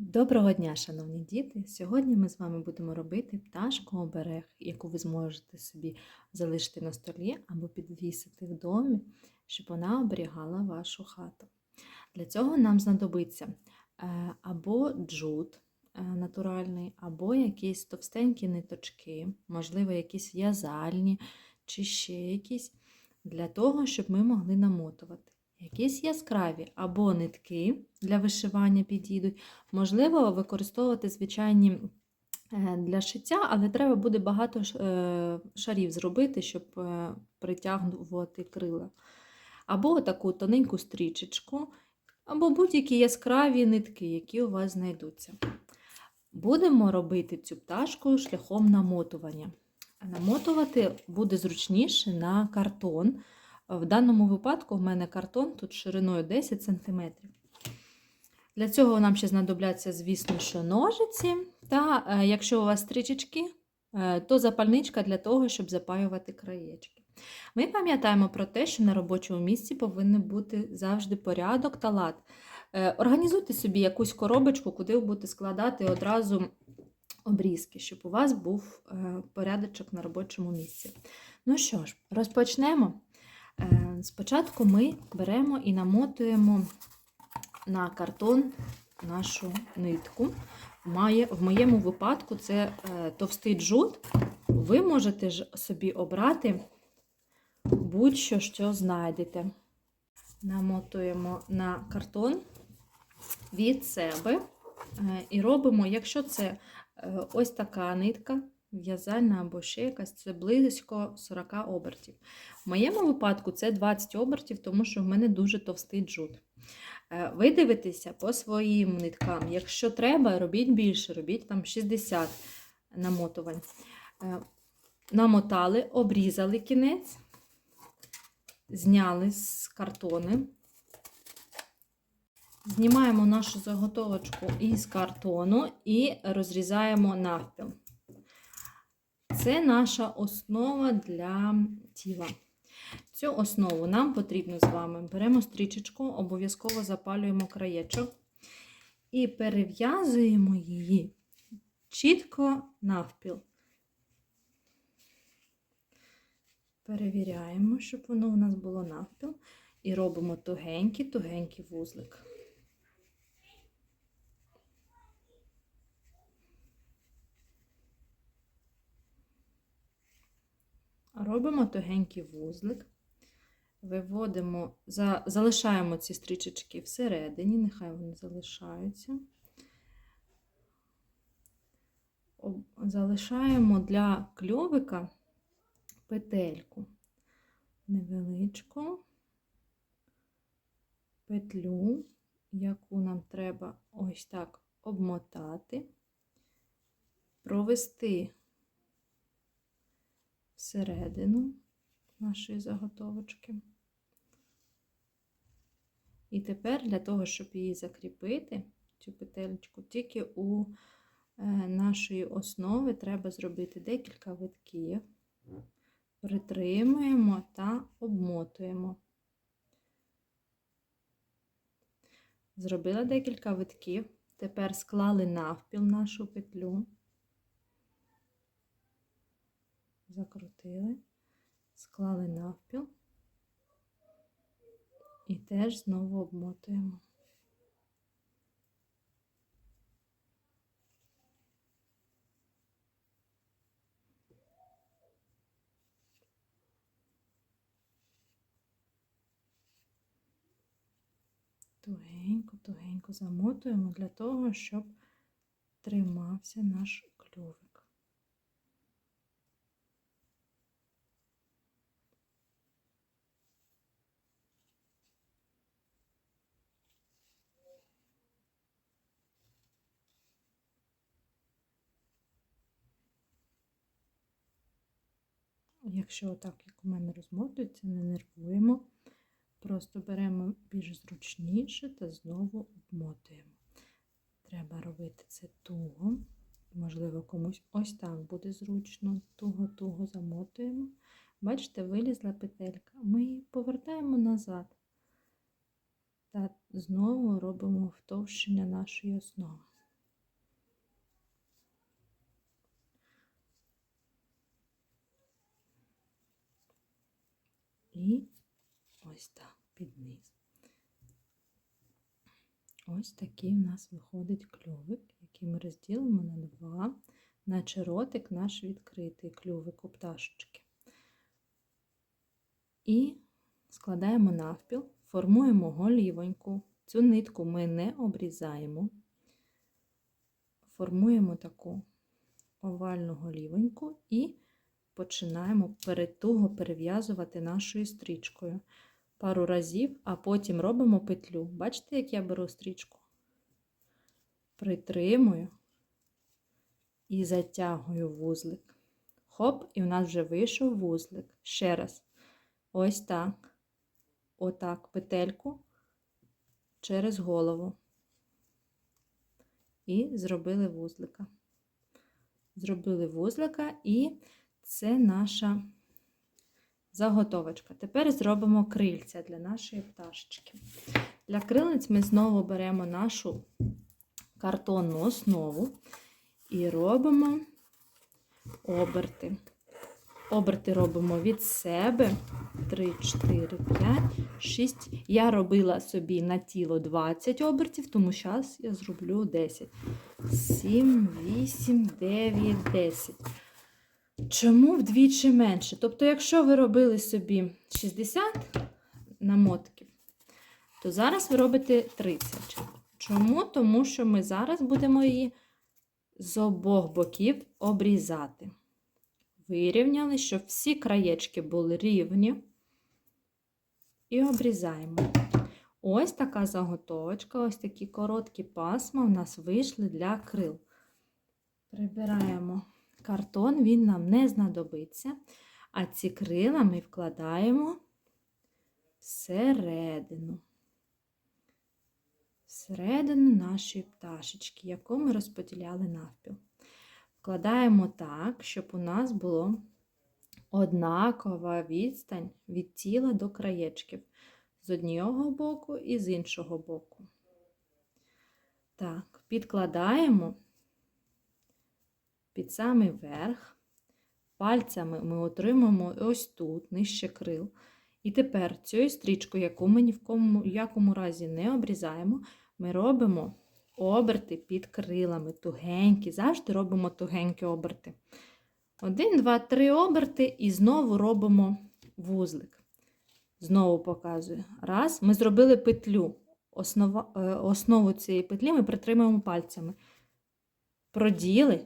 Доброго дня, шановні діти! Сьогодні ми з вами будемо робити пташку оберег, яку ви зможете собі залишити на столі або підвісити в домі, щоб вона оберігала вашу хату. Для цього нам знадобиться е, або джут е, натуральний, або якісь товстенькі ниточки, можливо, якісь в'язальні чи ще якісь, для того, щоб ми могли намотувати. Якісь яскраві або нитки для вишивання підійдуть. Можливо, використовувати звичайні е, для шиття, але треба буде багато е, шарів зробити, щоб е, притягувати крила. Або таку тоненьку стрічечку, або будь-які яскраві нитки, які у вас знайдуться. Будемо робити цю пташку шляхом намотування. Намотувати буде зручніше на картон. В даному випадку в мене картон тут шириною 10 см. Для цього нам ще знадобляться, звісно, що ножиці. Та е, якщо у вас стрічечки, е, то запальничка для того, щоб запаювати краєчки. Ми пам'ятаємо про те, що на робочому місці повинен бути завжди порядок та лад. Е, Організуйте собі якусь коробочку, куди ви будете складати одразу обрізки, щоб у вас був порядочок на робочому місці. Ну що ж, розпочнемо. Е, Спочатку ми беремо і намотуємо на картон нашу нитку. В моєму випадку це е, товстий джут. Ви можете ж собі обрати будь-що, що знайдете. Намотуємо на картон від себе е, і робимо, якщо це ось така нитка, в'язальна або ще якась, це близько 40 обертів. В моєму випадку це 20 обертів, тому що в мене дуже товстий джут. Е, Ви дивитеся по своїм ниткам. Якщо треба, робіть більше, робіть там 60 намотувань. Е, Намотали, обрізали кінець, зняли з картони. Знімаємо нашу заготовочку із картону і розрізаємо навпіл. Це наша основа для тіла. Цю основу нам потрібно з вами. Беремо стрічечку, обов'язково запалюємо краєчок і перев'язуємо її чітко навпіл. Перевіряємо, щоб воно у нас було навпіл. І робимо тугенький-тугенький вузлик. Робимо тугенький вузлик, виводимо, за, залишаємо ці стрічечки всередині, нехай вони залишаються. Залишаємо для кльовика петельку невеличку петлю, яку нам треба ось так обмотати, провести всередину нашої заготовочки. І тепер для того, щоб її закріпити, цю петельку, тільки у е, нашої основи треба зробити декілька витків, притримуємо та обмотуємо. Зробила декілька витків, тепер склали навпіл нашу петлю. Закрутили, склали навпіл і теж знову обмотуємо. Тугенько-тугенько замотуємо для того, щоб тримався наш клювик. Якщо отак, як у мене розмотується, не нервуємо. Просто беремо більш зручніше та знову обмотуємо. Треба робити це туго. Можливо, комусь ось так буде зручно, туго-туго замотуємо. Бачите, вилізла петелька. Ми її повертаємо назад. Та знову робимо втовщення нашої основи. І ось так під низ. Ось такий в нас виходить клювик, який ми розділимо на два, наче ротик наш відкритий клювик у пташечки. І складаємо навпіл, формуємо голівоньку. Цю нитку ми не обрізаємо. Формуємо таку овальну голівоньку і починаємо перетуго перев'язувати нашою стрічкою пару разів, а потім робимо петлю. Бачите, як я беру стрічку? Притримую і затягую вузлик. Хоп, і в нас вже вийшов вузлик. Ще раз. Ось так. Отак, петельку через голову. І зробили вузлика. Зробили вузлика, і це наша заготовочка. Тепер зробимо крильця для нашої пташечки. Для крилиць ми знову беремо нашу картонну основу і робимо оберти. Оберти робимо від себе 3, 4, 5, 6. Я робила собі на тіло 20 обертів, тому зараз я зроблю 10. 7, 8, 9, 10. Чому вдвічі менше? Тобто, якщо ви робили собі 60 намотків, то зараз ви робите 30. Чому? Тому що ми зараз будемо її з обох боків обрізати. Вирівняли, щоб всі краєчки були рівні. І обрізаємо. Ось така заготовочка, ось такі короткі пасма у нас вийшли для крил. Прибираємо картон, він нам не знадобиться, а ці крила ми вкладаємо всередину. Всередину нашої пташечки, яку ми розподіляли навпіл. Вкладаємо так, щоб у нас було однакова відстань від тіла до краєчків з одного боку і з іншого боку. Так, підкладаємо під самий верх. Пальцями ми отримаємо ось тут, нижче крил. І тепер цю стрічку, яку ми ні в кому, якому разі не обрізаємо, ми робимо оберти під крилами, тугенькі, завжди робимо тугенькі оберти. Один, два, три оберти і знову робимо вузлик. Знову показую. Раз, ми зробили петлю. Основа, е, основу цієї петлі ми притримуємо пальцями. Проділи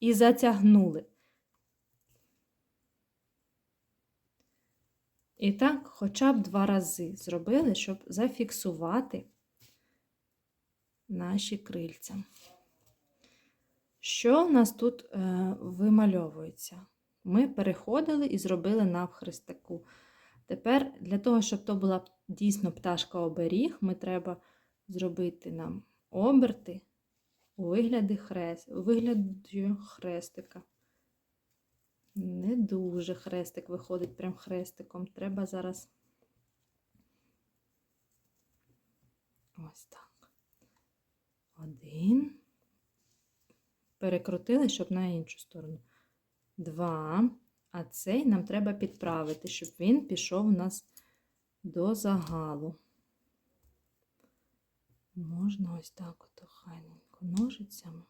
і затягнули. І так, хоча б два рази зробили, щоб зафіксувати наші крильця. Що в нас тут е, вимальовується? Ми переходили і зробили навхрест таку. Тепер, для того, щоб то була дійсно пташка оберіг, ми треба зробити нам оберти у вигляді, хрест, у вигляді хрестика. Не дуже хрестик виходить прям хрестиком. Треба зараз ось так. Один. Перекрутили, щоб на іншу сторону. Два. А цей нам треба підправити, щоб він пішов у нас до загалу. Можна ось так от охайненько ножицями.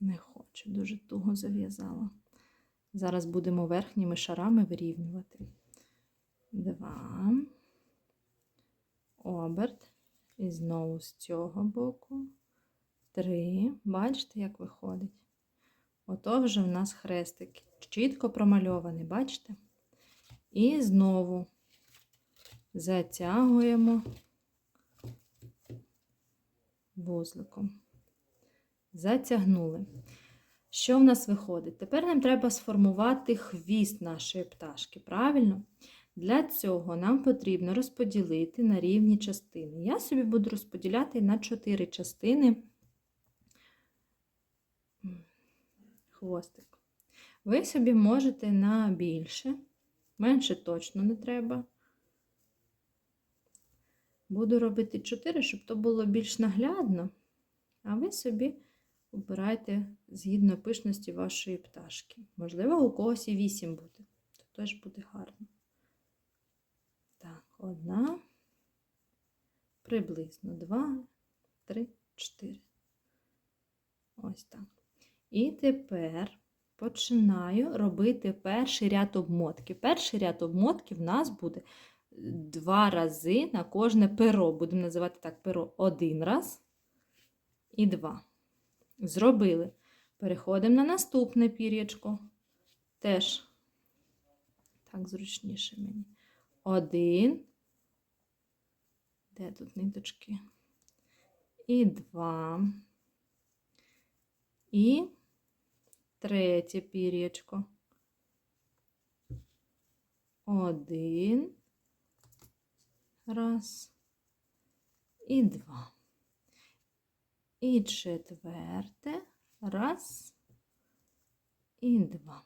Не хочу, дуже туго зав'язала. Зараз будемо верхніми шарами вирівнювати. Два. Оберт. І знову з цього боку. Три. Бачите, як виходить? Ото вже в нас хрестик. Чітко промальований, бачите? І знову затягуємо вузликом. Затягнули. Що в нас виходить? Тепер нам треба сформувати хвіст нашої пташки, правильно? Для цього нам потрібно розподілити на рівні частини. Я собі буду розподіляти на 4 частини хвостик. Ви собі можете на більше, менше точно не треба. Буду робити 4, щоб то було більш наглядно, а ви собі обирайте згідно пишності вашої пташки. Можливо, у когось і 8 буде. То теж буде гарно. Так, одна, приблизно два, три, чотири. Ось так. І тепер починаю робити перший ряд обмотки. Перший ряд обмотки в нас буде два рази на кожне перо. Будемо називати так перо один раз і два. Зробили. Переходимо на наступне пір'ячко. Теж так зручніше мені. Один. Де тут ниточки? І два. І третє пір'ячко. Один. Раз. І два. І четверте. Раз. І два.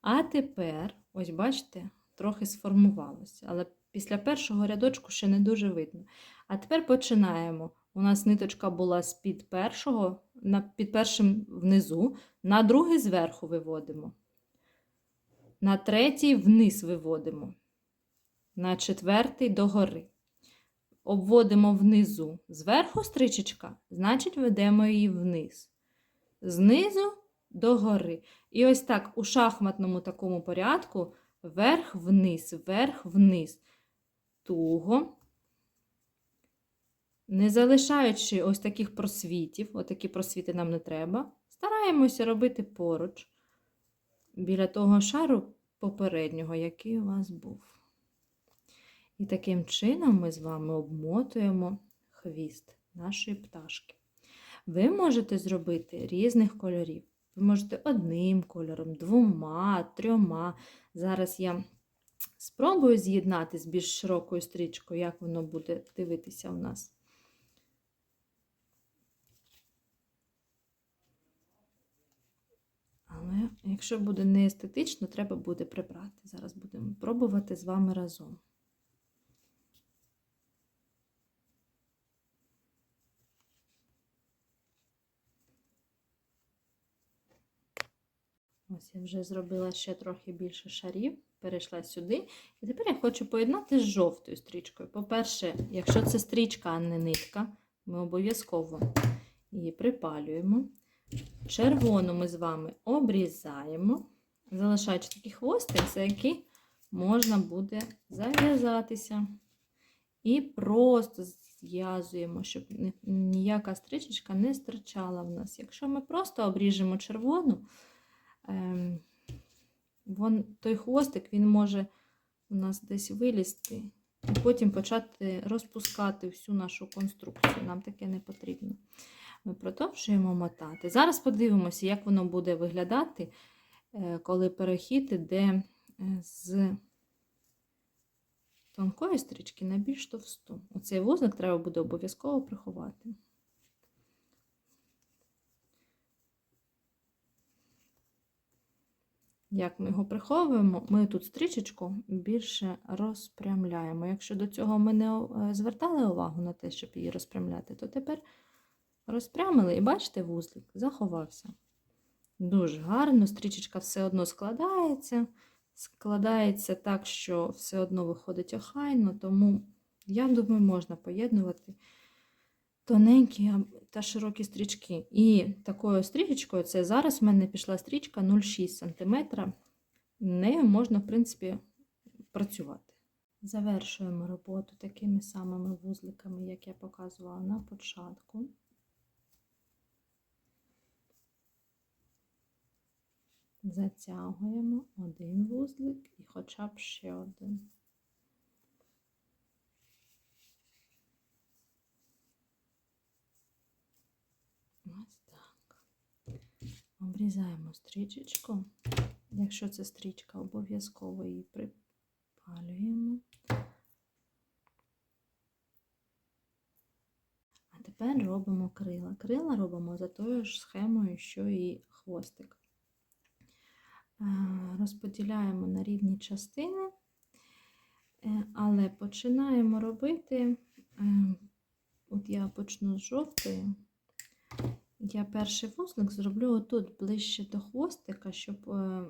А тепер, ось бачите, трохи сформувалося, але після першого рядочку ще не дуже видно. А тепер починаємо. У нас ниточка була з-під першого, під першим внизу, на другий зверху виводимо. На третій вниз виводимо. На четвертий догори. Обводимо внизу. Зверху стрічечка, значить, ведемо її вниз. Знизу догори. І ось так у шахматному такому порядку вверх-вниз, вверх-вниз. Туго. Не залишаючи ось таких просвітів, отакі просвіти нам не треба, стараємося робити поруч біля того шару попереднього, який у вас був. І таким чином ми з вами обмотуємо хвіст нашої пташки. Ви можете зробити різних кольорів. Ви можете одним кольором, двома, трьома. Зараз я спробую з'єднати з більш широкою стрічкою, як воно буде дивитися у нас. Але якщо буде не естетично, треба буде прибрати. Зараз будемо пробувати з вами разом. Ось я вже зробила ще трохи більше шарів, перейшла сюди. І тепер я хочу поєднати з жовтою стрічкою. По-перше, якщо це стрічка, а не нитка, ми обов'язково її припалюємо. Червону ми з вами обрізаємо, залишаючи такий хвостик, за який можна буде зав'язатися. І просто зв'язуємо, щоб ніяка стрічечка не стирчала в нас. Якщо ми просто обріжемо червону, вон, той хвостик він може у нас десь вилізти і потім почати розпускати всю нашу конструкцію. Нам таке не потрібно. Ми продовжуємо мотати. Зараз подивимося, як воно буде виглядати, е, коли перехід іде е, з тонкої стрічки на більш товсту. Оцей вузлик треба буде обов'язково приховати. Як ми його приховуємо, ми тут стрічечку більше розпрямляємо. Якщо до цього ми не е, звертали увагу на те, щоб її розпрямляти, то тепер розпрямили і бачите, вузлик заховався. Дуже гарно, стрічечка все одно складається, складається так, що все одно виходить охайно, тому, я думаю, можна поєднувати тоненькі та широкі стрічки. І такою стрічечкою, це зараз в мене пішла стрічка 0,6 см. Нею можна, в принципі, працювати. Завершуємо роботу такими самими вузликами, як я показувала на початку. Затягуємо один вузлик і хоча б ще один. Ось так. Обрізаємо стрічечку. Якщо це стрічка, обов'язково її припалюємо. А тепер робимо крила. Крила робимо за тою ж схемою, що і хвостик. Розподіляємо на рівні частини, е, але починаємо робити е, от я почну з жовтої. Я перший вузлик зроблю отут ближче до хвостика, щоб е,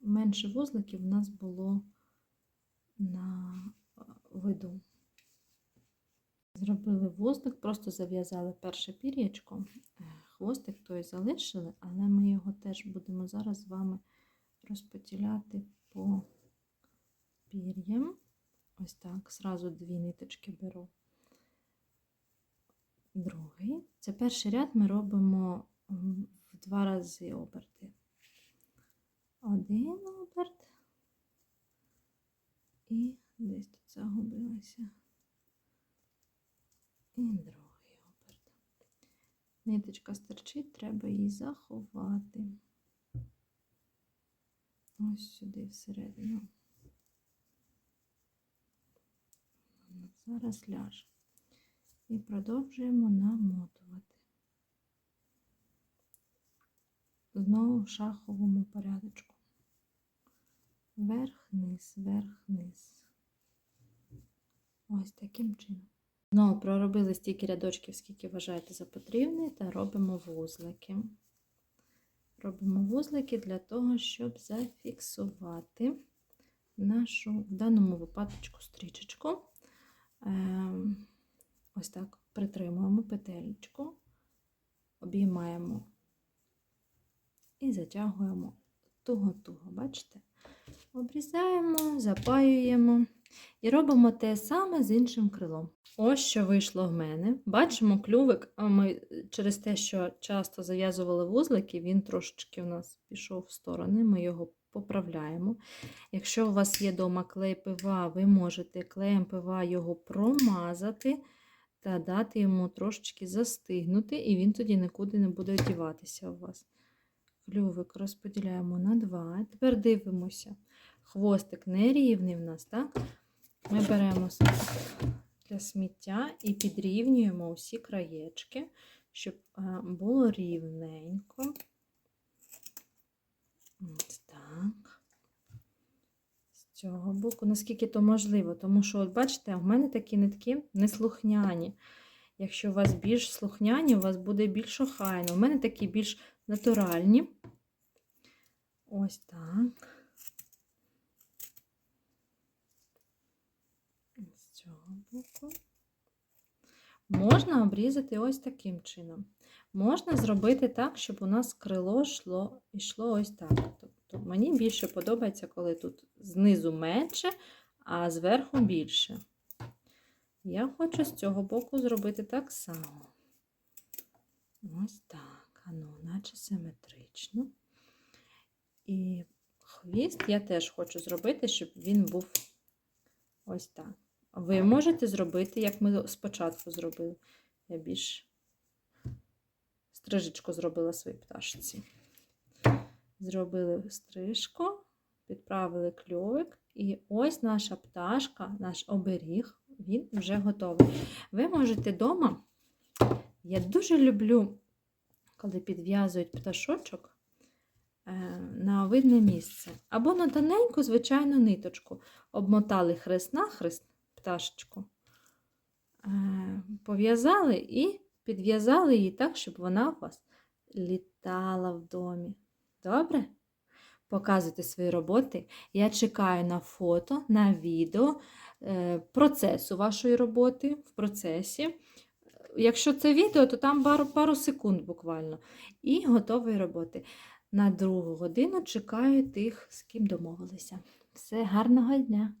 менше вузликів в нас було на е, виду. Зробили вузлик, просто зав'язали перше пір'ячко. Е, Хвостик той залишили, але ми його теж будемо зараз з вами розподіляти по пір'ям. Ось так, зразу дві ниточки беру. Другий. Це перший ряд ми робимо в два рази оберти. Один оберт і десь тут загубилася. І другий оберт. Ниточка стерчить, треба її заховати. Ось сюди всередину. Зараз ляже. І продовжуємо намотувати. Знову в шаховому порядочку. Вверх-вниз, вверх-вниз. Ось таким чином. Знову проробили стільки рядочків, скільки вважаєте за потрібне, та робимо вузлики. Робимо вузлики для того, щоб зафіксувати нашу, в даному випадку, стрічечку. Ось так притримуємо петельку, обіймаємо і затягуємо туго-туго, бачите? Обрізаємо, запаюємо і робимо те саме з іншим крилом. Ось що вийшло в мене. Бачимо клювик, ми через те, що часто зав'язували вузлики, він трошечки у нас пішов в сторони, ми його поправляємо. Якщо у вас є вдома клей пива, ви можете клеєм пива його промазати та дати йому трошечки застигнути, і він тоді нікуди не буде діватися у вас. Клювик розподіляємо на два. Тепер дивимося. Хвостик нерівний в нас, так? Ми беремо для сміття і підрівнюємо усі краєчки, щоб було рівненько. Цього боку, наскільки то можливо, тому що, от бачите, в мене такі нитки неслухняні. Якщо у вас більш слухняні, у вас буде більш охайно. У мене такі більш натуральні. Ось так. З цього боку. Можна обрізати ось таким чином. Можна зробити так, щоб у нас крило йшло, йшло ось так. Тобто мені більше подобається, коли тут знизу менше, а зверху більше. Я хочу з цього боку зробити так само. Ось так, ану, наче симетрично. І хвіст я теж хочу зробити, щоб він був ось так. Ви можете зробити, як ми спочатку зробили. Я більш стрижечку зробила своїй пташці. Зробили стрижку, підправили кльовик, і ось наша пташка, наш оберіг, він вже готовий. Ви можете вдома, я дуже люблю, коли підв'язують пташочок е, на видне місце. Або на тоненьку, звичайну ниточку. Обмотали хрест на хрест пташечку, е, пов'язали і підв'язали її так, щоб вона у вас літала в домі. Добре? Показуйте свої роботи. Я чекаю на фото, на відео е, процесу вашої роботи в процесі. Якщо це відео, то там пару, пару секунд буквально. І готової роботи. На другу годину чекаю тих, з ким домовилися. Все, гарного дня!